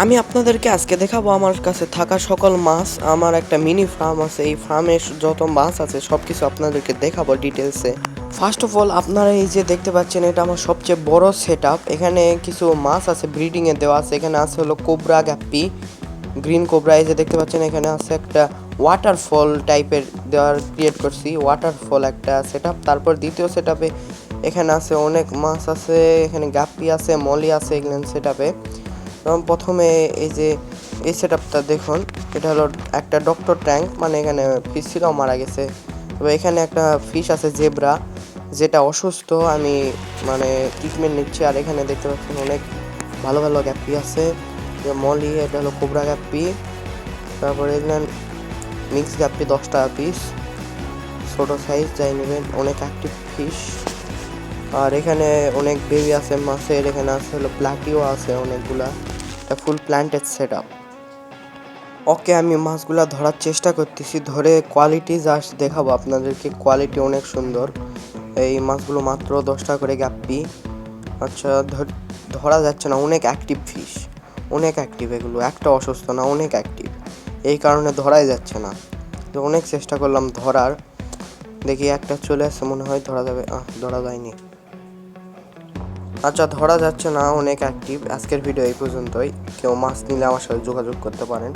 আমি আপনাদেরকে আজকে দেখাবো আমার কাছে থাকা সকল মাছ। আমার একটা মিনি ফার্ম আছে, এই ফার্মে যত মাছ আছে সব কিছু আপনাদেরকে দেখাবো ডিটেলসে ফার্স্ট অফ অল আপনারা এই যে দেখতে পাচ্ছেন, এটা আমার সবচেয়ে বড় সেট এখানে কিছু মাছ আছে ব্রিডিংয়ে দেওয়া আছে। এখানে আছে হলো কোবরা গ্যাপ্পি গ্রিন কোবরা এই যে দেখতে পাচ্ছেন, এখানে আছে একটা ওয়াটারফল টাইপের দেওয়ার ক্রিয়েট করছি। ওয়াটারফল একটা সেট তারপর দ্বিতীয় সেট এখানে আছে অনেক মাছ আছে, এখানে গাপ্পি আছে মলি আছে, এগুলো সেট এবং প্রথমে এই যে, এই সেট আপটা দেখুন, এটা হলো একটা ডক্টর ট্যাঙ্ক মানে এখানে ফিশ ছিল মারা গেছে। তবে এখানে একটা ফিশ আছে, জেব্রা, যেটা অসুস্থ, আমি মানে ট্রিটমেন্ট নিচ্ছি, আর এখানে দেখতে পাচ্ছেন অনেক ভালো ভালো গ্যাপ্পি আছে। মলি, এটা হলো কোবরা গ্যাপ্পি। তারপরে মিক্স গ্যাপ্পি দশ টাকা পিস ছোটো সাইজ যাই নেবেন, অনেক অ্যাক্টিভ ফিশ আর এখানে অনেক বেবি আছে, মাছের, এখানে আছে হলো প্লাটিও আছে অনেকগুলা। এটা full planted set up okay আমি মাছগুলা ধরার চেষ্টা করতেছি, ধরে কোয়ালিটি জাস্ট দেখাবো আপনাদেরকে। কোয়ালিটি অনেক সুন্দর। এই মাছগুলো মাত্র দশ টাকা করে গাপ্পি আচ্ছা ধরা যাচ্ছে না, অনেক অ্যাক্টিভ ফিশ অনেক অ্যাক্টিভ এগুলো, একটা অসুস্থ না, অনেক অ্যাক্টিভ এই কারণে ধরাই যাচ্ছে না। তো অনেক চেষ্টা করলাম ধরার। দেখি একটা চলে আসছে, মনে হয় ধরা যাবে ধরা যায়নি। আচ্ছা ধরা যাচ্ছে না অনেক অ্যাক্টিভ আজকের ভিডিও এই পর্যন্তই। কেউ মাছ নিলে আমার সাথে যোগাযোগ করতে পারেন।